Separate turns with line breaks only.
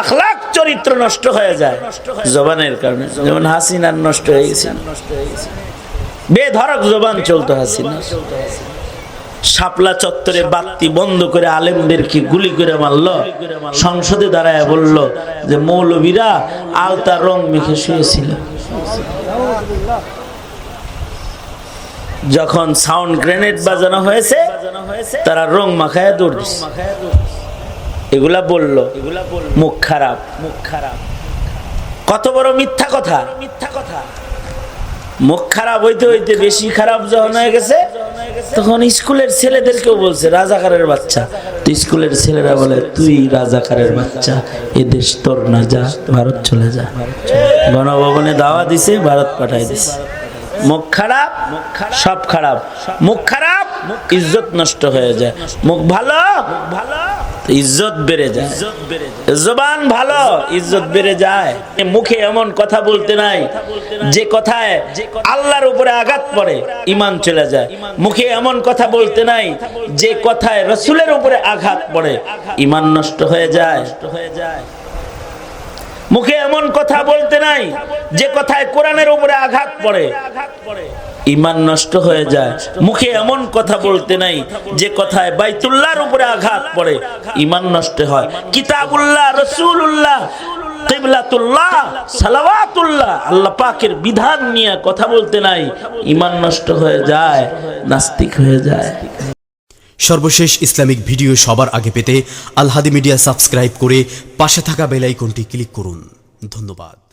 আখলাক চরিত্র নষ্ট হয়ে যায়। জবানের কারণে। যেমন হাসিনার নষ্ট হয়ে গেছে। বেধরক জবান চলতো হাসিনা শাপলা চত্বরে বাতি বন্ধ করে আলেমদেরকে গুলি করে মারল। সংসদে দাঁড়ায় বলল যে, মৌলবীরা আলতা রং মেখে শুয়েছিল। যখন সাউন্ড গ্রেনেড বাজানো হয়েছে, তারা রং মাখায় দৌড় দিছে। এগুলা বলল মুখ খারাপ। মুখ খারাপ। কত বড় মিথ্যা কথা। মিথ্যা কথা। মুখ খারাপ হইতে হইতে বেশি খারাপ যখন হয়ে গেছে তখন স্কুলের ছেলেদেরকেও বলছে রাজাকারের বাচ্চা। তো স্কুলের ছেলেরা বলে তুই রাজাকারের বাচ্চা এ দেশ তোর না যা ভারত চলে যা। গণভবনে দাওয়া দিছে ভারত পাঠাই দিছে। মুখ খারাপ সব খারাপ। মুখ খারাপ ইজ্জত নষ্ট হয়ে যায়। মুখ ভালো ভালো। ইজ্জত বেড়ে যায়। জবান ভালো, ইজ্জত বেড়ে যায়। মুখে এমন কথা বলতে নাই, যে কথায় আল্লাহর উপরে আঘাত পড়ে, ইমান চলে যায়। মুখে এমন কথা বলতে নাই, যে কথায় রসুলের উপরে আঘাত পড়ে, ইমান নষ্ট হয়ে যায়। হয়ে যায় মুখে এমন কথা বলতে নাই, যে কথায় কোরআনের উপরে আঘাত পড়ে ইমান নষ্ট হয়ে যায়। মুখে এমন কথা বলতে নাই যে কথায় বাইতুল্লাহর উপরে আঘাত পড়ে। ইমান নষ্ট হয়। কিতাবুল্লাহ রসুল্লাহ কিবলাতুল্লাহ, সালাওয়াতুল্লাহ, আল্লাহ পাকের বিধান নিয়ে কথা বলতে নাই। ইমান নষ্ট হয়ে যায়, নাস্তিক হয়ে যায়।
সর্বশেষ ইসলামিক ভিডিও সবার আগে পেতে আলহাদি মিডিয়া সাবস্ক্রাইব করে পাশে থাকা বেল আইকনটি ক্লিক করুন। ধন্যবাদ।